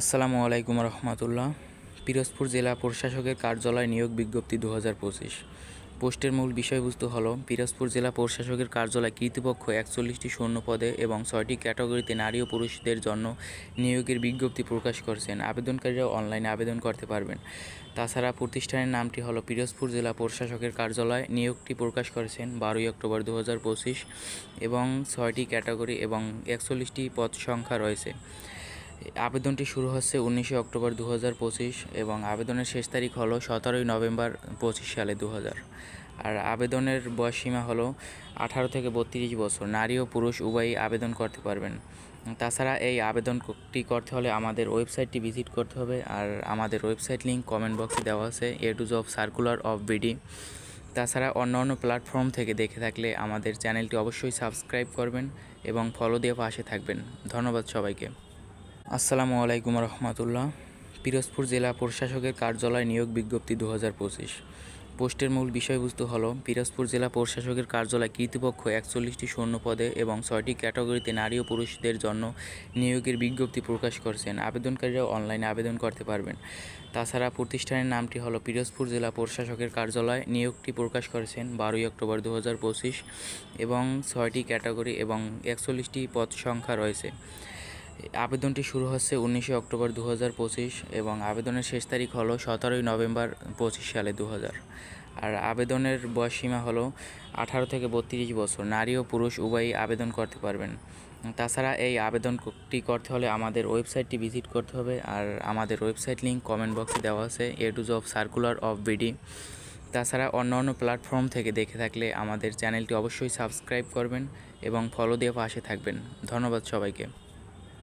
আসসালামু আলাইকুম রহমতুল্লাহ। পিরোজপুর জেলা প্রশাসকের কার্যালয় নিয়োগ বিজ্ঞপ্তি দু হাজার পঁচিশ। পোস্টের মূল বিষয়বস্তু হল, পিরোজপুর জেলা প্রশাসকের কার্যালয় কর্তৃপক্ষ একচল্লিশটি শূন্য পদে এবং ছয়টি ক্যাটাগরিতে নারী ও পুরুষদের জন্য নিয়োগের বিজ্ঞপ্তি প্রকাশ করেছেন। আবেদনকারীরা অনলাইনে আবেদন করতে পারবেন। তাছাড়া প্রতিষ্ঠানের নামটি হলো, পিরোজপুর জেলা প্রশাসকের কার্যালয় নিয়োগটি প্রকাশ করেছেন বারোই অক্টোবর দু হাজার পঁচিশ এবং ছয়টি ক্যাটাগরি এবং একচল্লিশটি পদ সংখ্যা রয়েছে। আবেদনটি শুরু হচ্ছে উনিশে অক্টোবর দু হাজার পঁচিশ এবং আবেদনের শেষ তারিখ হলো সতেরোই নভেম্বর পঁচিশ সালে দু হাজার আর আবেদনের বয়সসীমা হলো আঠারো থেকে বত্রিশ বছর। নারী ও পুরুষ উভয়ই আবেদন করতে পারবেন। তাছাড়া এই আবেদনটি করতে হলে আমাদের ওয়েবসাইটটি ভিজিট করতে হবে আর আমাদের ওয়েবসাইট লিঙ্ক কমেন্ট বক্সে দেওয়া আছে, A to job circular of BD. তাছাড়া অন্য অন্য প্ল্যাটফর্ম থেকে দেখে থাকলে আমাদের চ্যানেলটি অবশ্যই সাবস্ক্রাইব করবেন এবং ফলো দিয়ে পাশে থাকবেন। ধন্যবাদ সবাইকে। আসসালামু আলাইকুম রহমতুল্লাহ। পিরোজপুর জেলা প্রশাসকের কার্যালয় নিয়োগ বিজ্ঞপ্তি দু হাজার পঁচিশ। পোস্টের মূল বিষয়বস্তু হল, পিরোজপুর জেলা প্রশাসকের কার্যালয় কর্তৃপক্ষ একচল্লিশটি শূন্য পদে এবং ছয়টি ক্যাটাগরিতে নারী ও পুরুষদের জন্য নিয়োগের বিজ্ঞপ্তি প্রকাশ করেছেন। আবেদনকারীরা অনলাইনে আবেদন করতে পারবেন। তাছাড়া প্রতিষ্ঠানের নামটি হলো, পিরোজপুর জেলা প্রশাসকের কার্যালয় নিয়োগটি প্রকাশ করেছেন বারোই অক্টোবর দু হাজার পঁচিশ এবং ছয়টি ক্যাটাগরি এবং একচল্লিশটি পদ সংখ্যা রয়েছে। আবেদনটি শুরু হচ্ছে উনিশে অক্টোবর দু হাজার পঁচিশ এবং আবেদনের শেষ তারিখ হলো সতেরোই নভেম্বর পঁচিশ সালে দু হাজার আর আবেদনের বয়সসীমা হলো আঠারো থেকে বত্রিশ বছর। নারী ও পুরুষ উভয়ই আবেদন করতে পারবেন। তাছাড়া এই আবেদনটি করতে হলে আমাদের ওয়েবসাইটটি ভিজিট করতে হবে আর আমাদের ওয়েবসাইট লিঙ্ক কমেন্ট বক্সে দেওয়া আছে, A to job circular of BD. তাছাড়া অন্য অন্য প্ল্যাটফর্ম থেকে দেখে থাকলে আমাদের চ্যানেলটি অবশ্যই সাবস্ক্রাইব করবেন এবং ফলো দিয়ে পাশে থাকবেন। ধন্যবাদ সবাইকে।